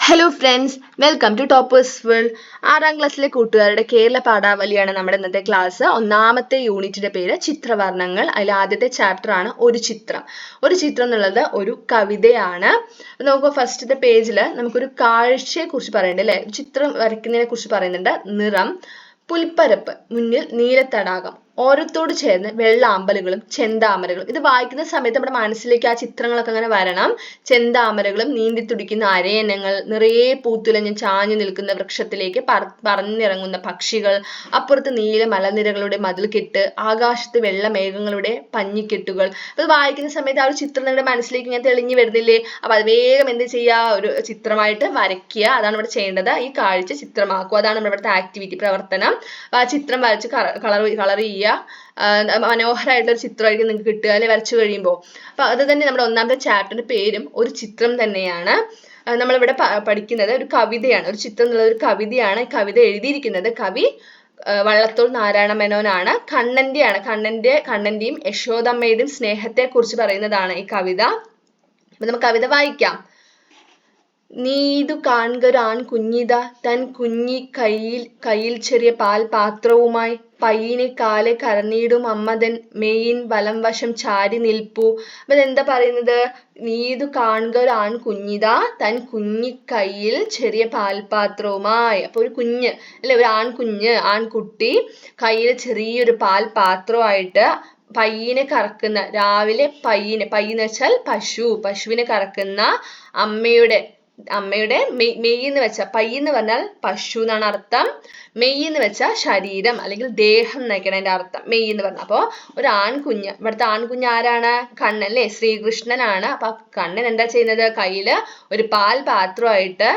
Hello friends welcome to toppers world ആറാം ക്ലാസ്സിലെ കൂട്ടുകാരുടെ കേരള പാഠാവലിയാണ് നമ്മുടെ ഇന്നത്തെ ക്ലാസ് ഒന്നാമത്തെ യൂണിറ്റിന്റെ പേര് ചിത്രവർണങ്ങൾ. അതിൽ ആദ്യത്തെ ചാപ്റ്റർ ആണ് ഒരു ചിത്രം. ഒരു ചിത്രം എന്നുള്ളത് ഒരു കവിതയാണ്. നമുക്ക് ഫസ്റ്റത്തെ പേജിൽ നമുക്കൊരു കാഴ്ചയെ കുറിച്ച് പറയുന്നുണ്ട് അല്ലേ? ചിത്രം വരയ്ക്കുന്നതിനെ കുറിച്ച് പറയുന്നുണ്ട്. നിറം പുൽപ്പരപ്പ് മുന്നിൽ നീലത്തടാകം. ഓരത്തോട് ചേർന്ന് വെള്ള ചെന്താമരകളും. ഇത് വായിക്കുന്ന സമയത്ത് നമ്മുടെ മനസ്സിലേക്ക് ആ ചിത്രങ്ങളൊക്കെ അങ്ങനെ വരണം. ചെന്താമരകളും നീന്തി തുടിക്കുന്ന അരയനങ്ങൾ നിറയെ പൂത്തുലഞ്ഞ് ചാഞ്ഞു നിൽക്കുന്ന വൃക്ഷത്തിലേക്ക് പറ പറന്നിറങ്ങുന്ന പക്ഷികൾ അപ്പുറത്ത് നീല മലനിരകളുടെ മതിൽക്കെട്ട് ആകാശത്ത് വെള്ളമേഘങ്ങളുടെ പഞ്ഞിക്കെട്ടുകൾ. അത് വായിക്കുന്ന സമയത്ത് ആ ഒരു ചിത്രം നിങ്ങളുടെ മനസ്സിലേക്ക് ഇങ്ങനെ തെളിഞ്ഞു വരുന്നില്ലേ? അപ്പൊ അത് വേഗം എന്ത് ചെയ്യുക? ഒരു ചിത്രമായിട്ട് വരയ്ക്കുക. അതാണ് ഇവിടെ ചെയ്യേണ്ടത്. ഈ കാഴ്ച ചിത്രമാക്കുക. അതാണ് നമ്മുടെ ഇവിടുത്തെ ആക്ടിവിറ്റി പ്രവർത്തനം. ആ ചിത്രം വരച്ച് കളർ കളർ ചെയ്യുക. മനോഹരമായിട്ടുള്ള ഒരു ചിത്രമായിരിക്കും നിങ്ങൾക്ക് കിട്ടുക അല്ലെ? വരച്ചു കഴിയുമ്പോൾ. അപ്പൊ അത് തന്നെ നമ്മുടെ ഒന്നാമത്തെ ചാപ്റ്ററിന്റെ പേരും ഒരു ചിത്രം തന്നെയാണ്. നമ്മളിവിടെ പഠിക്കുന്നത് ഒരു കവിതയാണ്. ഒരു ചിത്രം എന്നുള്ള ഒരു കവിതയാണ്. കവിത എഴുതിയിരിക്കുന്നത് കവി വള്ളത്തോൾ നാരായണ മേനോനാണ്. കണ്ണന്റെയാണ്. കണ്ണന്റെ കണ്ണന്റെയും യശോദമ്മയുടെയും സ്നേഹത്തെ കുറിച്ച് പറയുന്നതാണ് ഈ കവിത. അപ്പൊ നമുക്ക് കവിത വായിക്കാം. നീതു കാൺകൊരാൺ കുഞ്ഞിത തൻ കുഞ്ഞി കയ്യിൽ കയ്യിൽ ചെറിയ പാൽ പാത്രവുമായി പയ്യനെ കാൽ കറന്നിടും അമ്മതൻ മെയിൻ വലം വശം ചാരി നിൽപ്പു. അപ്പൊ എന്താ പറയുന്നത് നീതു കാണുക ഒരു ആൺ കുഞ്ഞിതാ തൻ കുഞ്ഞിക്കൈയിൽ ചെറിയ പാൽപാത്രവുമായി. അപ്പൊ ഒരു കുഞ്ഞ് അല്ലെ? ഒരു ആൺകുഞ്ഞ് ആൺകുട്ടി കയ്യിൽ ചെറിയൊരു പാൽ പാത്രമായിട്ട് പയ്യനെ കറക്കുന്ന രാവിലെ പയ്യനെ പയ്യെന്ന് വെച്ചാൽ പശു പശുവിനെ കറക്കുന്ന അമ്മയുടെ അമ്മയുടെ മെയ് എന്ന് വെച്ചാൽ പയ്യ എന്ന് പറഞ്ഞാൽ പശു എന്നാണ് അർത്ഥം. മെയ് എന്ന് വെച്ചാൽ ശരീരം അല്ലെങ്കിൽ ദേഹം എന്നൊക്കെയാണ് അതിന്റെ അർത്ഥം. മെയ് എന്ന് പറഞ്ഞാൽ അപ്പോൾ ഒരു ആൺകുഞ്ഞ് ഇവിടുത്തെ ആൺകുഞ്ഞ് ആരാണ്? കണ്ണൻ അല്ലേ? ശ്രീകൃഷ്ണനാണ്. അപ്പൊ കണ്ണൻ എന്താ ചെയ്യുന്നത്? കയ്യിൽ ഒരു പാൽ പാത്രമായിട്ട്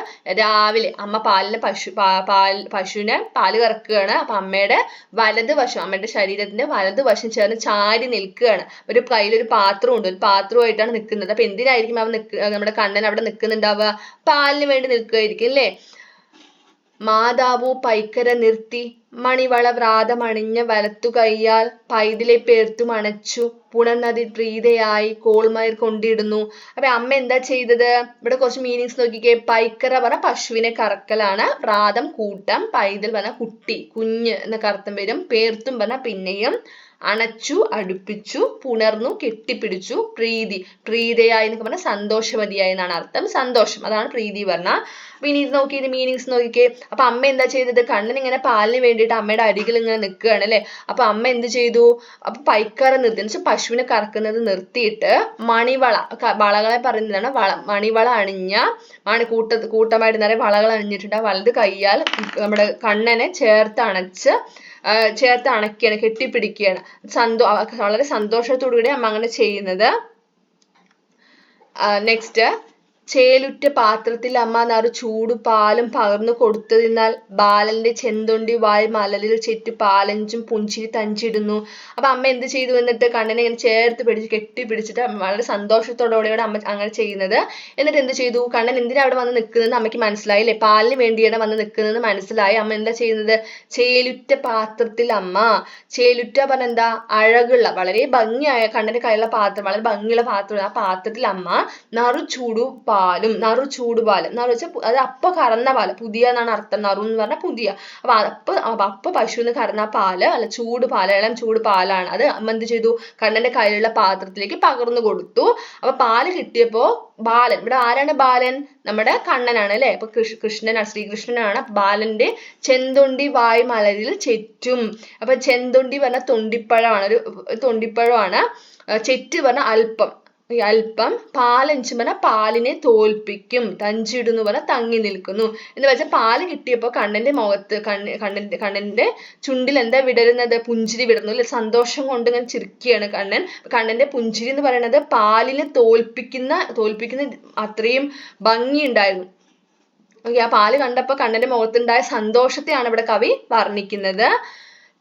രാവിലെ അമ്മ പാലിന് പശു പാൽ പശുവിനെ പാൽ കറക്കുകയാണ്. അപ്പൊ അമ്മയുടെ വലതുവശം അമ്മയുടെ ശരീരത്തിന്റെ വലതുവശം ചേർന്ന് ചാരി നിൽക്കുകയാണ്. ഒരു കയ്യിൽ ഒരു പാത്രം ഉണ്ട് ഒരു പാത്രമായിട്ടാണ് നിൽക്കുന്നത്. അപ്പൊ എന്തിനായിരിക്കും അവൻ നിൽക്കുക നമ്മുടെ കണ്ണൻ അവിടെ നിൽക്കുന്നുണ്ടാവുക? പാലിന് വേണ്ടി നിൽക്കുകയായിരിക്കും അല്ലേ? മാതാവു പൈക്കര നിർത്തി മണിവള വ്രാതമണിഞ്ഞ വലത്തു കൈയാൽ പൈതിലെ പേർത്തു മണച്ചു പുണർനദി പ്രീതയായി കോൾമയർ കൊണ്ടിടുന്നു. അപ്പൊ അമ്മ എന്താ ചെയ്തത്? ഇവിടെ കുറച്ച് മീനിങ്സ് നോക്കിക്കേ. പൈക്കറ പറ പശുവിനെ കറക്കലാണ് വ്രാതം കൂട്ടം പൈതൽ പറഞ്ഞ കുട്ടി കുഞ്ഞ് എന്നൊക്കെ കറുത്തം വരും പേർത്തും പറഞ്ഞ പിന്നെയും അണച്ചു അടുപ്പിച്ചു പുണർന്നു കെട്ടിപ്പിടിച്ചു പ്രീതി പ്രീതയായി എന്നൊക്കെ പറഞ്ഞാൽ സന്തോഷവതിയായി എന്നാണ് അർത്ഥം. സന്തോഷം അതാണ് പ്രീതി പറഞ്ഞാൽ. ഇനി ഇത് നോക്കി ഇത് മീനിങ്സ് നോക്കിക്കേ. അപ്പൊ അമ്മ എന്താ ചെയ്തത്? കണ്ണൻ ഇങ്ങനെ പാലിന് വേണ്ടിയിട്ട് അമ്മയുടെ അരികിൽ ഇങ്ങനെ നിൽക്കുകയാണ് അല്ലെ? അപ്പൊ അമ്മ എന്ത് ചെയ്തു? അപ്പൊ പൈക്കാറ നിർത്തി. എന്ന് വെച്ചാൽ പശുവിനെ കറക്കുന്നത് നിർത്തിയിട്ട് മണിവള വളകളെ പറയുന്നതാണ് വള മണിവള അണിഞ്ഞ മണി കൂട്ട കൂട്ടമായിട്ട് നിറയെ വളകൾ അണിഞ്ഞിട്ടുണ്ട്. വലത് കൈയാൽ നമ്മുടെ കണ്ണനെ ചേർത്ത് അണച്ച് ചേർത്ത് അണയ്ക്കുകയാണ് കെട്ടിപ്പിടിക്കുകയാണ്. സന്തോ വളരെ സന്തോഷത്തോടുകൂടി അമ്മ അങ്ങനെ ചെയ്യുന്നത്. നെക്സ്റ്റ് ചേലുറ്റ പാത്രത്തിൽ അമ്മ നാറു ചൂടു പാലും പകർന്നു കൊടുത്തതിനാൽ ബാലന്റെ ചെന്തൊണ്ടി വായ് മലലിൽ ചെറ്റു പാലഞ്ചും പുഞ്ചിരി തഞ്ചിടുന്നു. അപ്പൊ അമ്മ എന്ത് ചെയ്തു എന്നിട്ട് കണ്ണനെ ഇങ്ങനെ ചേർത്ത് പിടിച്ച് കെട്ടി പിടിച്ചിട്ട് വളരെ സന്തോഷത്തോടുകൂടെയാണ് അമ്മ അങ്ങനെ ചെയ്യുന്നത്. എന്നിട്ട് എന്ത് ചെയ്തു? കണ്ണൻ എന്തിനാ അവിടെ വന്ന് നിൽക്കുന്നത് അമ്മയ്ക്ക് മനസ്സിലായി അല്ലേ പാലിന് വേണ്ടിയാണ് വന്ന് നിൽക്കുന്നത് മനസ്സിലായി. അമ്മ എന്താ ചെയ്യുന്നത്? ചേലുറ്റ പാത്രത്തിൽ അമ്മ ചേലുറ്റ പറഞ്ഞ എന്താ? അഴകുള്ള വളരെ ഭംഗിയായ കണ്ണന്റെ കയ്യിലുള്ള പാത്രം വളരെ ഭംഗിയുള്ള പാത്രമാണ് ആ പാത്രത്തിൽ അമ്മ നറു ചൂടു പാലും നറു ചൂട് പാൽ. നറു വെച്ചാൽ അത് അപ്പ കറന്ന പാൽ പുതിയ എന്നാണ് അർത്ഥം. നറു എന്ന് പറഞ്ഞാൽ പുതിയ. അപ്പൊ അപ്പ അപ്പ പശുവിന് കറന്ന പാൽ അല്ല ചൂട് പാൽ ഇളം ചൂട് പാലാണ്. അത് അമ്മ എന്ത് ചെയ്തു? കണ്ണന്റെ കയ്യിലുള്ള പാത്രത്തിലേക്ക് പകർന്നു കൊടുത്തു. അപ്പൊ പാൽ കിട്ടിയപ്പോ ബാലൻ ഇവിടെ ആരാണ് ബാലൻ? നമ്മുടെ കണ്ണനാണ് അല്ലെ? അപ്പൊ കൃഷ്ണനാണ് ശ്രീകൃഷ്ണനാണ്. ബാലന്റെ ചെന്തൊണ്ടി വായ് മലരിൽ ചെറ്റും. അപ്പൊ ചെന്തൊണ്ടി പറഞ്ഞ തൊണ്ടിപ്പഴമാണ്. ഒരു തൊണ്ടിപ്പഴമാണ്. ചെറ്റ് പറഞ്ഞ അല്പം അല്പം പാലഞ്ച് പറഞ്ഞാൽ പാലിനെ തോൽപ്പിക്കും. തഞ്ചിടുന്നു പറഞ്ഞാൽ തങ്ങി നിൽക്കുന്നു. എന്ന് വെച്ചാൽ പാൽ കിട്ടിയപ്പോൾ കണ്ണന്റെ മുഖത്ത് കണ്ണ് കണ്ണന്റെ കണ്ണന്റെ ചുണ്ടിൽ എന്താ വിടരുന്നത്? പുഞ്ചിരി വിടുന്നു അല്ലെ? സന്തോഷം കൊണ്ട് ഇങ്ങനെ ചിരിക്കുകയാണ് കണ്ണൻ. കണ്ണന്റെ പുഞ്ചിരി എന്ന് പറയുന്നത് പാലിനെ തോൽപ്പിക്കുന്ന തോൽപ്പിക്കുന്ന അത്രയും ഭംഗിയുണ്ടായിരുന്നു ഓക്കെ ആ പാൽ കണ്ടപ്പോൾ കണ്ണന്റെ മുഖത്തുണ്ടായ സന്തോഷത്തെയാണ് ഇവിടെ കവി വർണിക്കുന്നത്.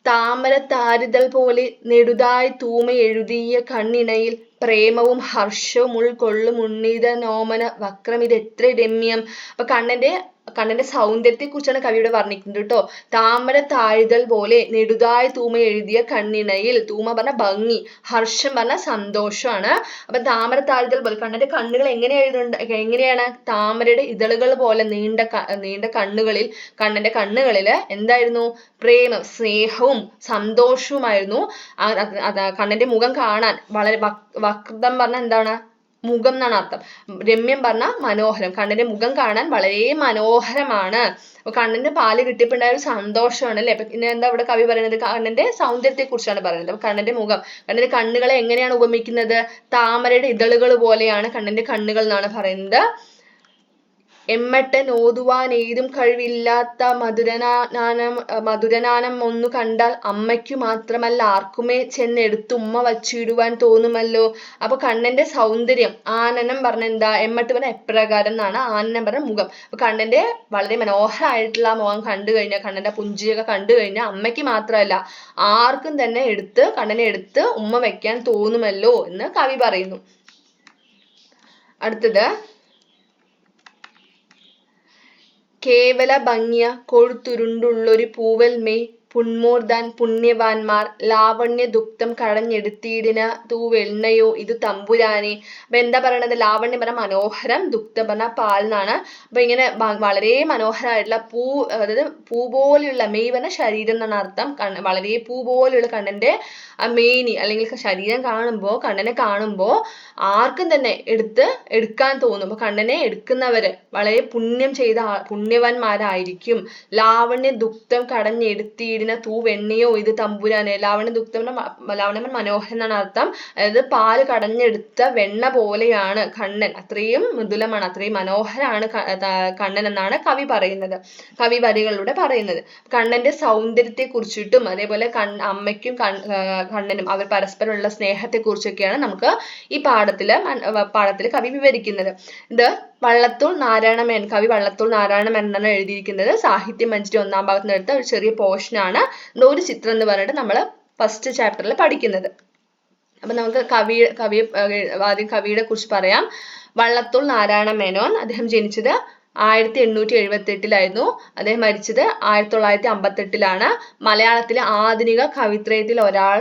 താമര താരിതൽ പോലെ നെടുതായി തൂമ എഴുതിയ കണ്ണിണയിൽ പ്രേമവും ഹർഷവും ഉൾക്കൊള്ളും ഉണ്ണീത നോമന വക്രം. ഇത് എത്ര രമ്യം. അപ്പൊ കണ്ണന്റെ കണ്ണന്റെ സൗന്ദര്യത്തെ കുറിച്ചാണ് കവിയുടെ വർണിക്കുന്നത് കേട്ടോ. താമര താഴ്തൽ പോലെ നെടുതായ തൂമ എഴുതിയ കണ്ണിണയിൽ തൂമ പറഞ്ഞ ഭംഗി ഹർഷം പറഞ്ഞ സന്തോഷമാണ്. അപ്പൊ താമര താഴ്തൽ പോലെ കണ്ണന്റെ കണ്ണുകൾ എങ്ങനെ എഴുതുന്നുണ്ട് എങ്ങനെയാണ് താമരയുടെ ഇതളുകൾ പോലെ നീണ്ട നീണ്ട കണ്ണുകളിൽ കണ്ണന്റെ കണ്ണുകളിൽ എന്തായിരുന്നു? പ്രേമം സ്നേഹവും സന്തോഷവുമായിരുന്നു. കണ്ണന്റെ മുഖം കാണാൻ വളരെ വക്രം പറഞ്ഞ എന്താണ്? മുഖം എന്നാണ് അർത്ഥം. രമ്യം പറഞ്ഞ മനോഹരം. കണ്ണിന്റെ മുഖം കാണാൻ വളരെ മനോഹരമാണ്. അപ്പൊ കണ്ണിന് പാൽ കിട്ടിയപ്പോണ്ടായ ഒരു സന്തോഷമാണ് അല്ലെ? പിന്നെ എന്താ ഇവിടെ കവി പറയുന്നത്? കണ്ണിന്റെ സൗന്ദര്യത്തെ കുറിച്ചാണ് പറയുന്നത്. അപ്പൊ കണ്ണിന്റെ മുഖം കണ്ണിന്റെ കണ്ണുകളെ എങ്ങനെയാണ് ഉപമിക്കുന്നത്? താമരയുടെ ഇതളുകൾ പോലെയാണ് കണ്ണിന്റെ കണ്ണുകൾ എന്നാണ് പറയുന്നത്. എമ്മട്ടൻ ഓതുവാനേതും കഴിവില്ലാത്ത മധുരനാനം മധുരനാനം ഒന്നു കണ്ടാൽ അമ്മയ്ക്കു മാത്രമല്ല ആർക്കുമേ ചെന്നെടുത്ത് ഉമ്മ വച്ചിടുവാൻ തോന്നുമല്ലോ. അപ്പൊ കണ്ണന്റെ സൗന്ദര്യം ആനനം പറഞ്ഞ എന്താ? എമ്മട്ട് പറഞ്ഞ എപ്രകാരം എന്നാണ് ആനനം പറഞ്ഞ മുഖം. അപ്പൊ കണ്ണന്റെ വളരെ മനോഹരമായിട്ടുള്ള മുഖം കണ്ടു കഴിഞ്ഞാൽ കണ്ണന്റെ പുഞ്ചിയൊക്കെ കണ്ടു കഴിഞ്ഞാൽ അമ്മയ്ക്ക് മാത്രമല്ല ആർക്കും തന്നെ എടുത്ത് കണ്ണനെ എടുത്ത് ഉമ്മ വെക്കാൻ തോന്നുമല്ലോ എന്ന് കവി പറയുന്നു. അടുത്തത് കേവല ഭംഗിയ കൊഴുത്തുരുണ്ടുള്ളൊരു പൂവൽ മെയ് പുന്മോർദാൻ പുണ്യവാന്മാർ ലാവണ്യ ദുക്തം കടഞ്ഞെടുത്തിടിന തൂവെണ്ണയോ ഇത് തമ്പുരാനെ. അപ്പൊ എന്താ പറയണത്? ലാവണ്യം പറഞ്ഞ മനോഹരം ദുഃഖം പറഞ്ഞ പാൽ എന്നാണ്. അപ്പൊ ഇങ്ങനെ വളരെ മനോഹരമായിട്ടുള്ള പൂ അതായത് പൂ പോലെയുള്ള മെയ് പറഞ്ഞ ശരീരം എന്നാണ് അർത്ഥം. വളരെ പൂ പോലെയുള്ള കണ്ണന്റെ ആ മേനി അല്ലെങ്കിൽ ശരീരം കാണുമ്പോൾ കണ്ണനെ കാണുമ്പോൾ ആർക്കും തന്നെ എടുത്ത് എടുക്കാൻ തോന്നും. അപ്പൊ കണ്ണനെ എടുക്കുന്നവര് വളരെ പുണ്യം ചെയ്ത പുണ്യവാന്മാരായിരിക്കും. ലാവണ്യ ദുക്തം കടഞ്ഞെടുത്തിട വീടിന തൂവെണ്ണയോ ഇത് തമ്പുരാനെ ലാവണ ദുഗ്ധം ലാവണമൻ മനോഹരൻ എന്നാണ് അർത്ഥം. അതായത് പാൽ കടഞ്ഞെടുത്ത വെണ്ണ പോലെയാണ് കണ്ണൻ. അത്രയും മൃദുലമാണ് അത്രയും മനോഹരാണ് കണ്ണൻ എന്നാണ് കവി പറയുന്നത്. കവി വരികളിലൂടെ പറയുന്നത്. കണ്ണന്റെ സൗന്ദര്യത്തെ കുറിച്ചിട്ടും അതേപോലെ കൺ അമ്മയ്ക്കും കണ്ണനും അവർ പരസ്പരമുള്ള സ്നേഹത്തെ കുറിച്ചൊക്കെയാണ് നമുക്ക് ഈ പാഠത്തിൽ പാഠത്തിൽ കവി വിവരിക്കുന്നത്. ഇത് വള്ളത്തോൾ നാരായണ മേനോൻ കവി വള്ളത്തോൾ നാരായണ മേനോനാണ് എഴുതിയിരിക്കുന്നത്. സാഹിത്യ മഞ്ചരി ഒന്നാം ഭാഗത്ത് നിന്ന് എടുത്ത ഒരു ചെറിയ പോർഷൻ ആണ് ഒരു ചിത്രം എന്ന് പറഞ്ഞിട്ട് നമ്മൾ ഫസ്റ്റ് ചാപ്റ്ററിൽ പഠിക്കുന്നത്. അപ്പൊ നമുക്ക് കവി കവി ആദ്യം കവിയെ കുറിച്ച് പറയാം. വള്ളത്തോൾ നാരായണ മേനോൻ അദ്ദേഹം ജനിച്ചത് ആയിരത്തി എണ്ണൂറ്റി എഴുപത്തി എട്ടിലായിരുന്നു അദ്ദേഹം മരിച്ചത്. ആയിരത്തി തൊള്ളായിരത്തി അമ്പത്തെട്ടിലാണ് മലയാളത്തിലെ ആധുനിക കവിത്രയത്തിൽ ഒരാൾ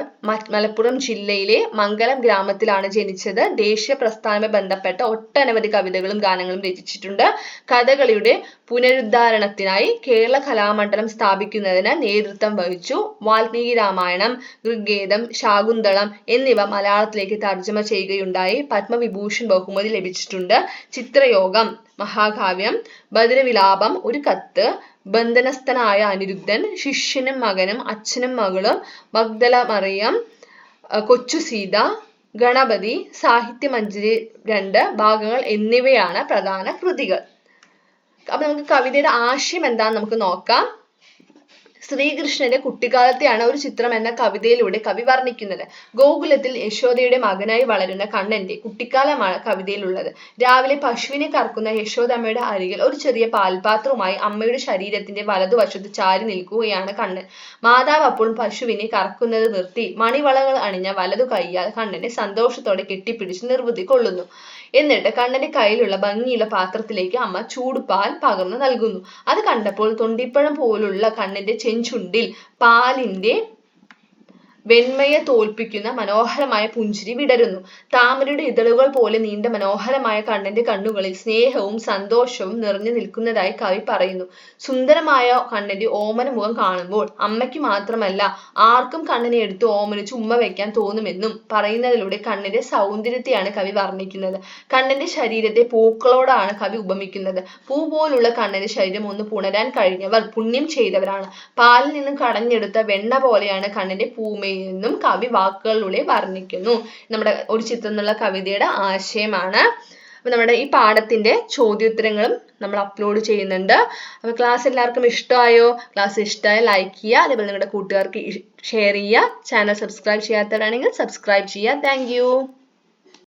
മലപ്പുറം ജില്ലയിലെ മംഗലം ഗ്രാമത്തിലാണ് ജനിച്ചത്. ദേശീയ പ്രസ്ഥാനവുമായി ബന്ധപ്പെട്ട ഒട്ടനവധി കവിതകളും ഗാനങ്ങളും രചിച്ചിട്ടുണ്ട്. കഥകളിയുടെ പുനരുദ്ധാരണത്തിനായി കേരള കലാമണ്ഡലം സ്ഥാപിക്കുന്നതിന് നേതൃത്വം വഹിച്ചു. വാൽമീകി രാമായണം ഋഗ്വേദം ശാകുന്തളം എന്നിവ മലയാളത്തിലേക്ക് തർജമ ചെയ്യുകയുണ്ടായി. പത്മവിഭൂഷൺ ബഹുമതി ലഭിച്ചിട്ടുണ്ട്. ചിത്രയോഗം മഹാകാവ്യം ബദരവിലാപം ഒരു കത്ത് ബന്ധനസ്ഥനായ അനിരുദ്ധൻ ശിഷ്യനും മകനും അച്ഛനും മകളും മഗ്ദല മറിയം കൊച്ചു സീത ഗണപതി സാഹിത്യമഞ്ജരി രണ്ട് ഭാഗങ്ങൾ എന്നിവയാണ് പ്രധാന കൃതികൾ. അപ്പൊ നമുക്ക് കവിതയുടെ ആശയം എന്താന്ന് നമുക്ക് നോക്കാം. ശ്രീകൃഷ്ണന്റെ കുട്ടിക്കാലത്തെയാണ് ഒരു ചിത്രം എന്ന കവിതയിലൂടെ കവി വർണിക്കുന്നത്. ഗോകുലത്തിൽ യശോദയുടെ മകനായി വളരുന്ന കണ്ണന്റെ കുട്ടിക്കാലമാണ് കവിതയിലുള്ളത്. രാവിലെ പശുവിനെ കറക്കുന്ന യശോദമ്മയുടെ അരികിൽ ഒരു ചെറിയ പാൽപാത്രവുമായി അമ്മയുടെ ശരീരത്തിന്റെ വലതുവശത്ത് ചാരി നിൽക്കുകയാണ് കണ്ണൻ. മാതാവ് അപ്പോൾ പശുവിനെ കറക്കുന്നത് നിർത്തി മണിവളകൾ അണിഞ്ഞ വലതു കൈയാൽ കണ്ണനെ സന്തോഷത്തോടെ കെട്ടിപ്പിടിച്ച് നിർവൃതി കൊള്ളുന്നു. എന്നിട്ട് കണ്ണന്റെ കയ്യിലുള്ള ഭംഗിയുള്ള പാത്രത്തിലേക്ക് അമ്മ ചൂടുപാൽ പകർന്നു നൽകുന്നു. അത് കണ്ടപ്പോൾ തൊണ്ടിപ്പഴം പോലുള്ള കണ്ണന്റെ ചെഞ്ചുണ്ടിൽ പാലിന്റെ വെണ്മയെ തോൽപ്പിക്കുന്ന മനോഹരമായ പുഞ്ചിരി വിടരുന്നു. താമരയുടെ ഇതളുകൾ പോലെ നീണ്ട മനോഹരമായ കണ്ണന്റെ കണ്ണുകളിൽ സ്നേഹവും സന്തോഷവും നിറഞ്ഞു നിൽക്കുന്നതായി കവി പറയുന്നു. സുന്ദരമായ കണ്ണന്റെ ഓമന മുഖം കാണുമ്പോൾ അമ്മയ്ക്ക് മാത്രമല്ല ആർക്കും കണ്ണനെ എടുത്ത് ഓമനിച്ച് ഉമ്മ വയ്ക്കാൻ തോന്നുമെന്നും പറയുന്നതിലൂടെ കണ്ണിന്റെ സൗന്ദര്യത്തെയാണ് കവി വർണിക്കുന്നത്. കണ്ണന്റെ ശരീരത്തെ പൂക്കളോടാണ് കവി ഉപമിക്കുന്നത്. പൂ പോലുള്ള കണ്ണന്റെ ശരീരം ഒന്ന് പുണരാൻ കഴിഞ്ഞവർ പുണ്യം ചെയ്തവരാണ്. പാലിൽ നിന്നും കടഞ്ഞെടുത്ത വെണ്ണ പോലെയാണ് കണ്ണന്റെ പൂമേ എന്നും കവി വാക്കുകളിലൂടെ വർണിക്കുന്നു. നമ്മുടെ ഒരു ചിത്രം എന്നുള്ള കവിതയുടെ ആശയമാണ്. അപ്പൊ നമ്മുടെ ഈ പാഠത്തിന്റെ ചോദ്യോത്തരങ്ങളും നമ്മൾ അപ്ലോഡ് ചെയ്യുന്നുണ്ട്. അപ്പൊ ക്ലാസ് എല്ലാവർക്കും ഇഷ്ടമായോ? ക്ലാസ് ഇഷ്ടമായ ലൈക്ക് ചെയ്യുക. അതേപോലെ നിങ്ങളുടെ കൂട്ടുകാർക്ക് ഷെയർ ചെയ്യുക. ചാനൽ സബ്സ്ക്രൈബ് ചെയ്യാത്തവരാണെങ്കിൽ സബ്സ്ക്രൈബ് ചെയ്യുക. താങ്ക്